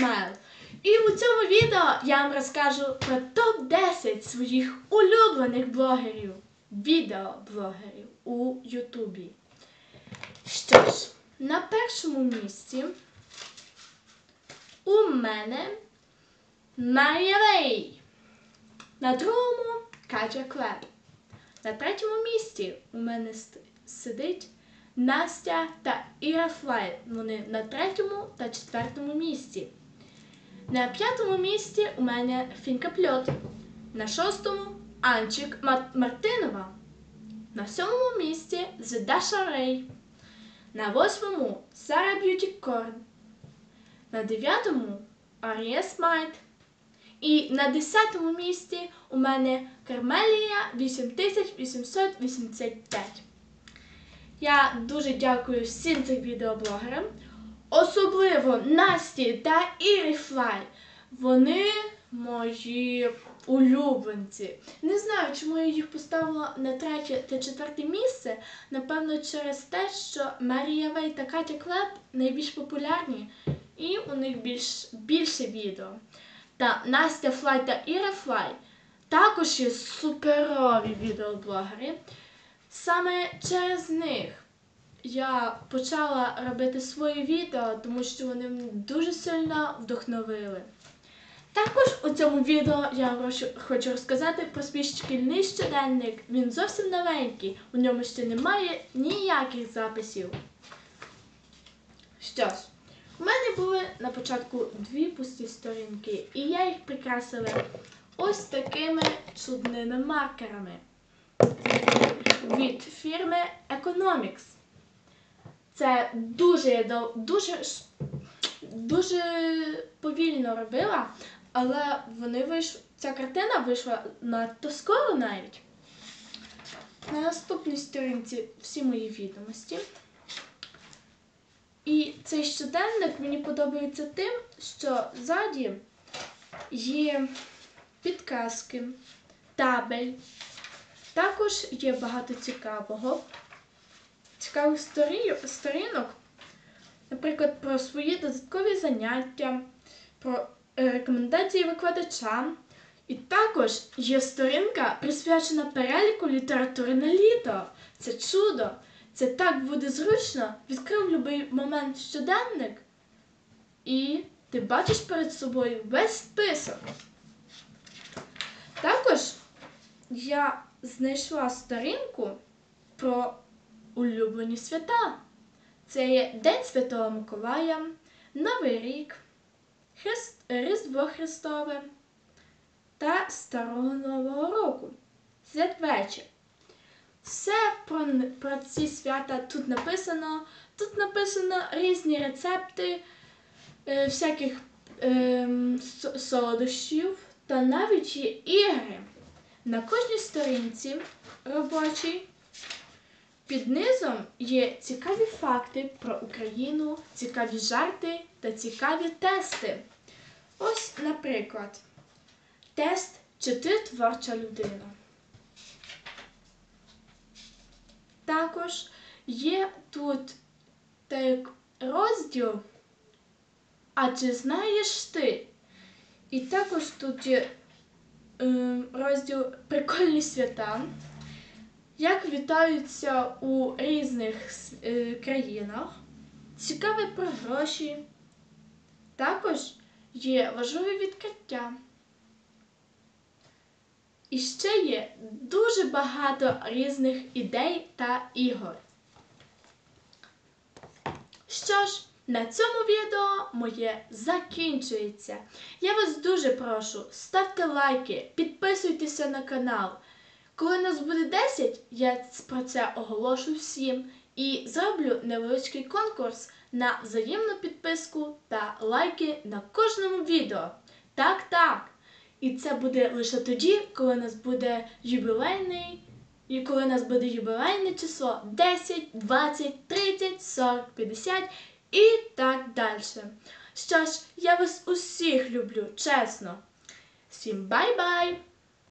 Смайл. І у цьому відео я вам розкажу про топ-10 своїх улюблених блогерів, відеоблогерів у Ютубі. Що ж, на першому місці у мене Марія Вей. На другому Катя Клеп. На третьому місці у мене сидить Настя та Іра Флай. Вони на третьому та четвертому місці. На п'ятому місці у мене Фінка Пльот. На шостому Анчик Мар- Мартинова. На сьомому місці Зедаша Рей. На восьмому Сара Б'юті Корн. На дев'ятому Арія Смайт. І на десятому місці у мене Кармелія 8885. Я дуже дякую всім цим відеоблогерам, особливо Насті та Ірі Флай. Вони мої улюбленці. Не знаю, чому я їх поставила на третє та четверте місце. Напевно, через те, що Марія Вей та Катя Клеп найбільш популярні, і у них більш, більше відео. Та Настя Флай та Іра Флай також є суперові відеоблогери. Саме через них я почала робити свої відео, тому що вони мене дуже сильно вдохновили. Також у цьому відео я хочу розказати про свій шкільний щоденник. Він зовсім новенький, у ньому ще немає ніяких записів. Що ж, у мене були на початку дві пусті сторінки, і я їх прикрасила ось такими чудними маркерами від фірми Economics. Це дуже дуже, дуже повільно робила, але вони вийш... ця картина вийшла надто скоро навіть. На наступній сторінці всі мої відомості. І цей щоденник мені подобається тим, що ззаді є підказки, табель. Також є багато цікавого, цікавих сторі- сторінок, наприклад, про свої додаткові заняття, про е, рекомендації викладача. І також є сторінка, присвячена переліку літератури на літо. Це чудо! Це так буде зручно. Відкрив будь-який момент щоденник, і ти бачиш перед собою весь список. Також я знайшла сторінку про улюблені свята. Це є День Святого Миколая, Новий рік, Христ... Різдво Христове та Старого Нового року. Святвечір. Все про, про ці свята тут написано. Тут написано різні рецепти е, всяких со- солодощів та навіть є ігри. На кожній сторінці робочій під низом є цікаві факти про Україну, цікаві жарти та цікаві тести. Ось, наприклад, тест чи ти творча людина. Також є тут так, розділ А чи знаєш ти? І також тут є е, розділ Прикольні свята, як вітаються у різних е, країнах, цікаве про гроші. Також є важливі відкриття. І ще є дуже багато різних ідей та ігор. Що ж, на цьому відео моє закінчується. Я вас дуже прошу, ставте лайки, підписуйтеся на канал. Коли нас буде 10, я про це оголошу всім і зроблю невеличкий конкурс на взаємну підписку та лайки на кожному відео. Так, так. І це буде лише тоді, коли нас буде юбілейний, і коли нас буде юбілейне число 10, 20, 30, 40, 50 і так далі. Що ж, я вас усіх люблю, чесно. Всім бай-бай!